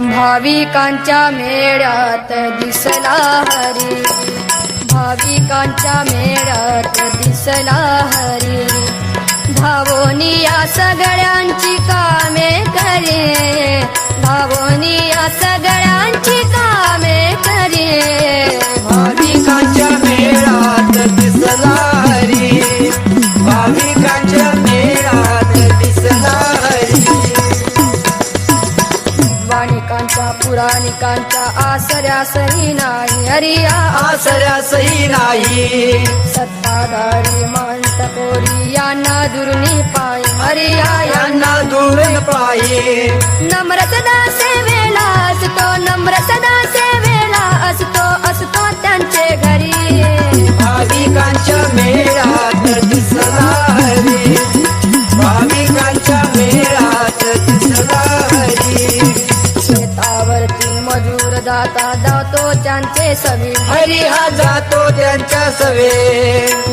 भाविकांच्या मेळ्यात दिसला हरी. भाविकांच्या मेळ्यात दिसला हरी. धावोनी या सगळ्यांची कामे वाणिकांच्या आसऱ्या सही नाही हरिया आसऱ्यासही नाही. सत्ताधारी महंत कोरी यांना दुर्नी पाय. हरिया यांना दुरून पाये. नम्रत सदा तो नम्रत मजूर जाता जातो त्यांचे सवी. हरी हा जातो त्यांच्या सवे.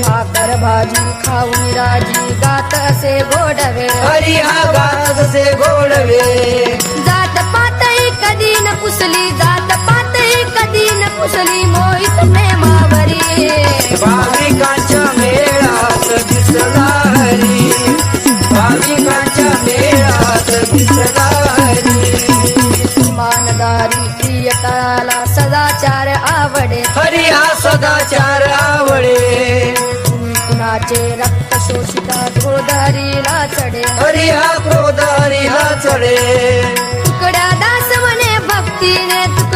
भाकर भाजी खाऊन राजी गात असे गोडवे. हरी हा गात से गोडवे. जात पातळी कधी न पुसली जात पातळी प्रियकाला सदाचार आवडे. हरी हा सदाचार आवडे. कुणाचे रक्त शोषिता क्रोधारीला चढे हरी हा क्रोधारीला चढे तुकड्या दासवने भक्तीने तुक